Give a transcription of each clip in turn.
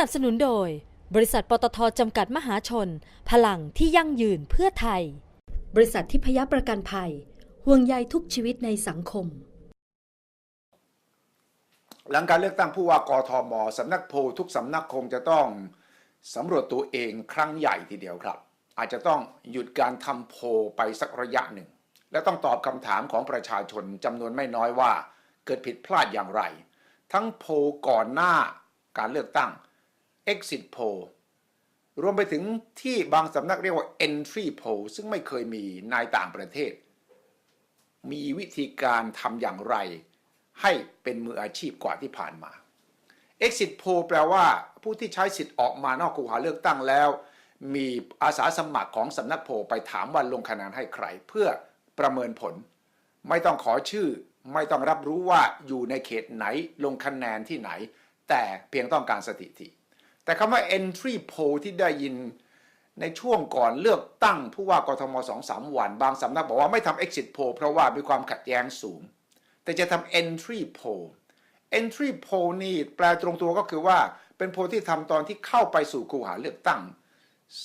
นับสนุนโดย บริษัทปตทจำกัดมหาชน พลังที่ยั่งยืนเพื่อไทย บริษัททิพยประกันภัย ห่วงใยทุกชีวิตในสังคม หลังการเลือกตั้งผู้ว่ากทมสำนักโพลทุกสำนักคงจะต้องสำรวจตัวเองครั้งใหญ่ทีเดียวครับ อาจจะต้องหยุดการทำโพลไปสักระยะหนึ่ง และต้องตอบคำถามของประชาชนจำนวนไม่น้อยว่า เกิดผิดพลาดอย่างไร ทั้งโพลก่อนหน้าการเลือกตั้ง exit poll รวมไปถึงที่บางสำนักเรียกว่า entry poll ซึ่งไม่เคยมีในต่างประเทศ มีวิธีการทำอย่างไร ให้เป็นมืออาชีพกว่าที่ผ่านมา exit poll แปลว่าผู้ที่ใช้สิทธิ์ออกมานอกคูหาเลือกตั้งแล้ว มีอาสาสมัครของสำนักโพลไปถามวันลงคะแนนให้ใคร เพื่อประเมินผล ไม่ต้องขอชื่อ ไม่ต้องรับรู้ว่าอยู่ในเขตไหนลงคะแนนที่ไหน แต่เพียงต้องการสถิติ แต่คำว่า entry poll ที่ได้ยินในช่วงก่อนเลือกตั้งผู้ว่ากทมสองสามวัน บางสำนักบอกว่าไม่ทำ exit poll เพราะว่ามีความขัดแย้งสูง แต่จะทำ entry poll entry poll นี่แปลตรงตัวก็คือว่าเป็นโพลที่ทำตอนที่เข้าไปสู่คูหาเลือกตั้ง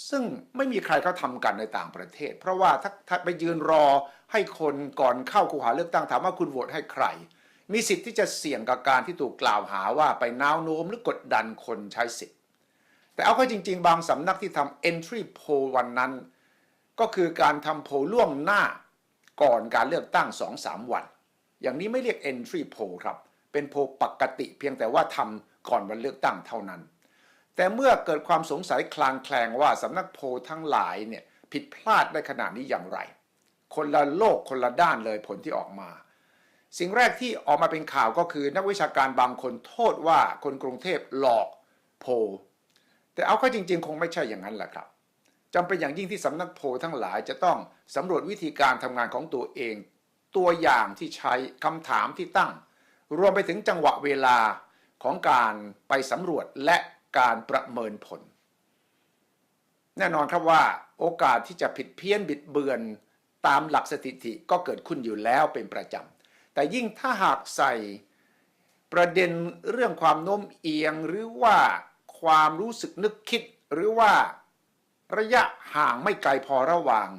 ซึ่งไม่มีใครเขาทำกันในต่างประเทศ เพราะว่าถ้าถาไปยืนรอให้คนก่อนเข้าคูหาเลือกตั้งถามว่าคุณโหวตให้ใคร มีสิทธิ์ที่จะเสี่ยงกับการที่ถูกกล่าวหาว่าไปน้าวโน้มหรือกดดันคนใช้สิทธิ แต่เอาเข้าจริง ๆ บางสำนักที่ทำ entry poll วันนั้น ก็คือการทำโพลล่วงหน้าก่อนการเลือกตั้ง 2-3 วัน อย่างนี้ไม่เรียก entry poll ครับ เป็นโพลปกติเพียงแต่ว่าทำก่อนวันเลือกตั้งเท่านั้น แต่เมื่อเกิดความสงสัยคลางแคลงว่าสำนักโพลทั้งหลายเนี่ยผิดพลาดได้ขนาดนี้อย่างไร คนละโลกคนละด้านเลยผลที่ออกมา สิ่งแรกที่ออกมาเป็นข่าวก็คือนักวิชาการบางคนโทษว่าคนกรุงเทพหลอกโพล แต่เอาเข้าจริง ๆ คงไม่ใช่อย่างนั้นแหละครับจำเป็นอย่างยิ่งที่สำนักโพลทั้งหลายจะต้องสำรวจวิธีการทำงานของตัวเอง ตัวอย่างที่ใช้คำถามที่ตั้ง รวมไปถึงจังหวะเวลาของการไปสำรวจและการประเมินผล แน่นอนครับว่าโอกาสที่จะผิดเพี้ยนบิดเบือนตามหลักสถิติก็เกิดขึ้นอยู่แล้วเป็นประจำ แต่ยิ่งถ้าหากใส่ประเด็นเรื่องความโน้มเอียงหรือว่า ความรู้สึกนึกคิด หรือว่าระยะห่างไม่ไกลพอระหว่าง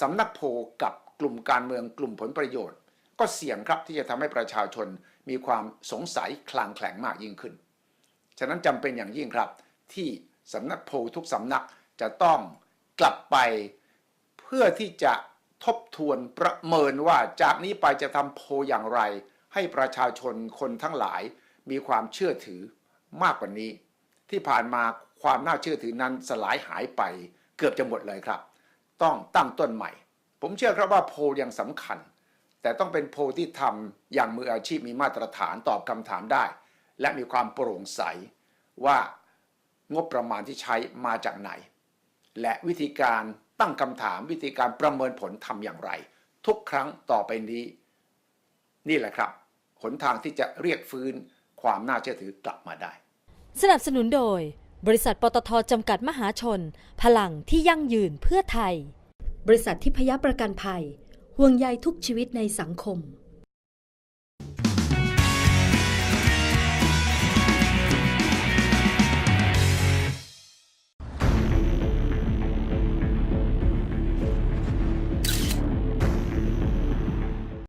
สำนักโพกับกลุ่มการเมืองกลุ่มผลประโยชน์ ก็เสี่ยงครับที่จะทำให้ประชาชนมีความสงสัยคลางแคลงมากยิ่งขึ้น ฉะนั้นจำเป็นอย่างยิ่งครับ ที่สำนักโพทุกสำนักจะต้องกลับไป เพื่อที่จะทบทวนประเมินว่าจากนี้ไปจะทำโพอย่างไร ให้ประชาชนคนทั้งหลายมีความเชื่อถือมากกว่านี้ ที่ผ่านมาความน่าเชื่อถือนั้นสลายหายไปเกือบจะหมดเลยครับ ต้องตั้งต้นใหม่ ผมเชื่อครับว่าโพลยังสำคัญ แต่ต้องเป็นโพลที่ทำอย่างมืออาชีพมีมาตรฐานตอบคำถามได้ และมีความโปร่งใสว่างบประมาณที่ใช้มาจากไหน และวิธีการตั้งคำถามวิธีการประเมินผลทำอย่างไร ทุกครั้งต่อไปนี้ นี่แหละครับหนทางที่จะเรียกฟื้นความน่าเชื่อถือกลับมาได้ สนับสนุนโดย บริษัทปตทจำกัดมหาชน พลังที่ยั่งยืนเพื่อไทย บริษัททิพยประกันภัย ห่วงใยทุกชีวิตในสังคม